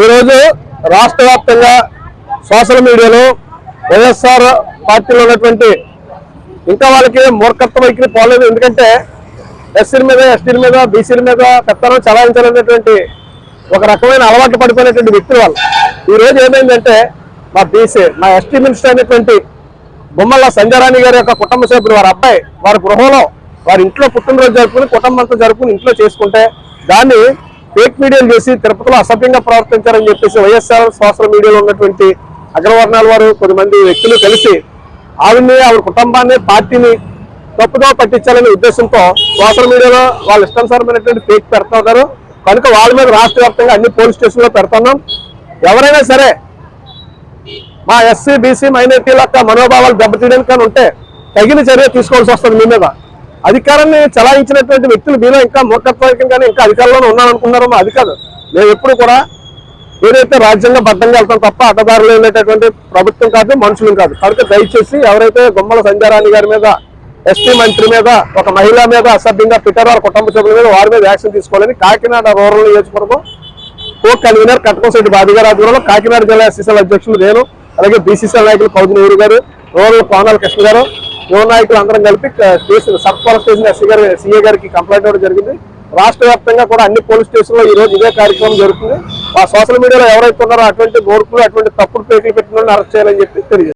ఈరోజు రాష్ట్ర వ్యాప్తంగా సోషల్ మీడియాలో వైఎస్ఆర్ పార్టీలో ఉన్నటువంటి ఇంకా వాళ్ళకి మూర్ఖత్వ వైఖరి పోలేదు. ఎందుకంటే ఎస్సీల మీద ఎస్టీల మీద బీసీల మీద పెత్తనం చలాయించాలనేటువంటి ఒక రకమైన అలవాటు పడిపోయినటువంటి వ్యక్తులు వాళ్ళు. ఈ రోజు ఏమైందంటే మా బీసీ మా ఎస్టీ మినిస్టర్ అయినటువంటి బొమ్మల సంజయరాణి గారి యొక్క కుటుంబ సభ్యులు వారి అబ్బాయి వారి గృహంలో వారి ఇంట్లో పుట్టినరోజు జరుపుకుని కుటుంబంతో జరుపుకుని ఇంట్లో చేసుకుంటే దాన్ని ఫేక్ మీడియాలు చేసి తిరుపతిలో అసభ్యంగా ప్రవర్తించారని చెప్పేసి వైఎస్ఆర్ సోషల్ మీడియాలో ఉన్నటువంటి అగ్రవర్ణాల వారు కొద్దిమంది వ్యక్తులు కలిసి ఆవిడని ఆవిడ కుటుంబాన్ని పార్టీని తప్పుదో పట్టించాలనే ఉద్దేశంతో సోషల్ మీడియాలో వాళ్ళ ఇష్టానుసారమైనటువంటి ఫేక్ పెడతా ఉన్నారు. కనుక వాళ్ళ మీద రాష్ట్ర వ్యాప్తంగా అన్ని పోలీస్ స్టేషన్లో పెడుతున్నాం. ఎవరైనా సరే మా ఎస్సీ బీసీ మైనార్టీల యొక్క మనోభావాలు దెబ్బతీయడానికి కానీ ఉంటే తగిన చర్య తీసుకోవాల్సి వస్తుంది మీ మీద. అధికారాన్ని చలాయించినటువంటి వ్యక్తులు మీలో ఇంకా మూర్ఖత్వకంగానే ఇంకా అధికారంలో ఉన్నారనుకున్నారో అది కాదు. మేము ఎప్పుడు కూడా ఏదైతే రాజ్యాంగబద్ధంగా వెళ్తాం తప్ప అడ్డదారులు వెళ్ళేటటువంటి ప్రభుత్వం కాదు మనుషులు కాదు. కనుక దయచేసి ఎవరైతే గుమ్మల సంజారాణి గారి మీద ఎస్టీ మంత్రి మీద ఒక మహిళ మీద అసభ్యంగా పెట్టారో కుటుంబ సభ్యుల మీద వారి మీద యాక్షన్ తీసుకోవాలని కాకినాడ రూరల్ నియోజకవర్గం కో కన్వీనర్ కట్టకంశెట్టి బాబు గారి ఆధ్వర్యంలో కాకినాడ జిల్లా ఎస్సీసీఎల్ అధ్యక్షులు నేను అలాగే బీసీసీఎల్ నాయకులు కౌజు ఊరు గారు రూరల్ కోనాల కృష్ణ గారు యువ నాయకులు అందరం కలిపి station sub forest station SC గారు సీఏ గారికి కంప్లైంట్ ఇవ్వడం జరిగింది. రాష్ట్ర వ్యాప్తంగా కూడా అన్ని పోలీస్ స్టేషన్లో ఈ రోజు ఇదే కార్యక్రమం జరుగుతుంది. ఆ సోషల్ మీడియాలో ఎవరైతే ఉన్నారో అటువంటి గోర్కులు అటువంటి తప్పుడు పేర్లు పెట్టిన అరెస్ట్ చేయాలని చెప్పి తెలియజేస్తారు